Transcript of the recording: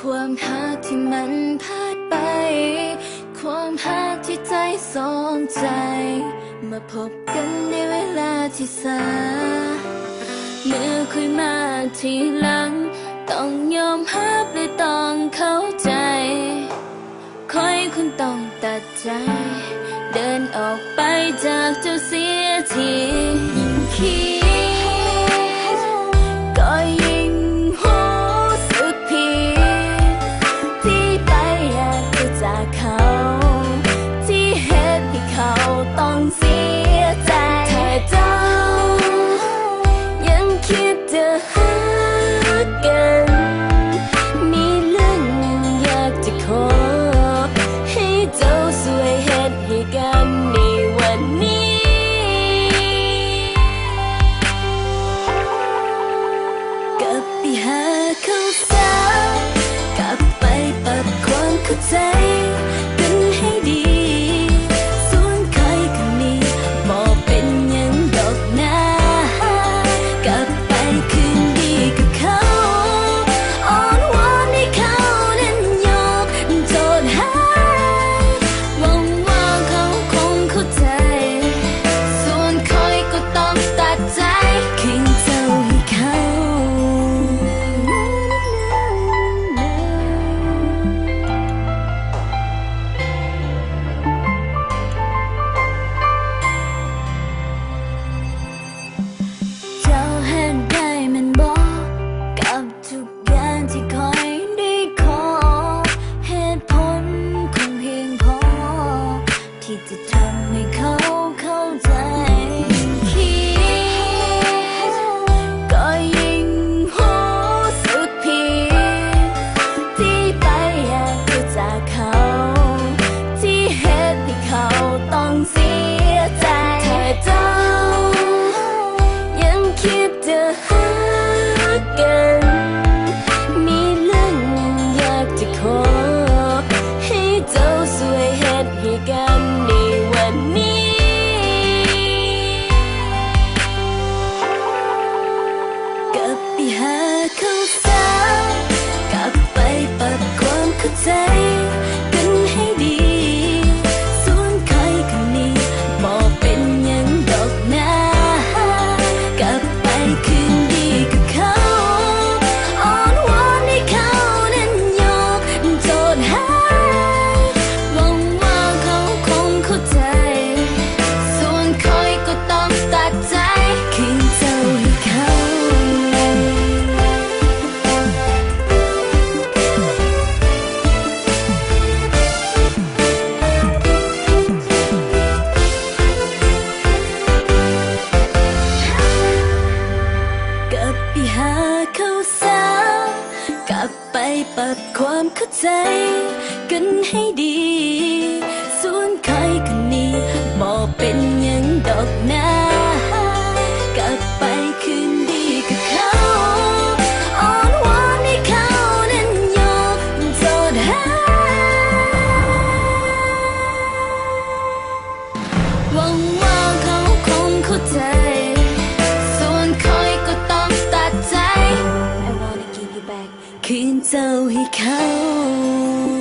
ความหักที่มันพาดไป ความหักที่ใจสองใจ มาพบกันในเวลาที่สาเมื่อคุยมาทีหลัง ต้องยอมหับหรือต้องเข้าใจ คอยคุณต้องตัดใจ can't ปรับความเข้าใจ กันให้ดีส่วนใครคนนี้บอกเป็นยังดอกนะกลับไปคืนดีกับเขาอ่อนวานให้เขานั้นยอมจดษหาหวังว่าเขาคงเข้าใจ jauhi kau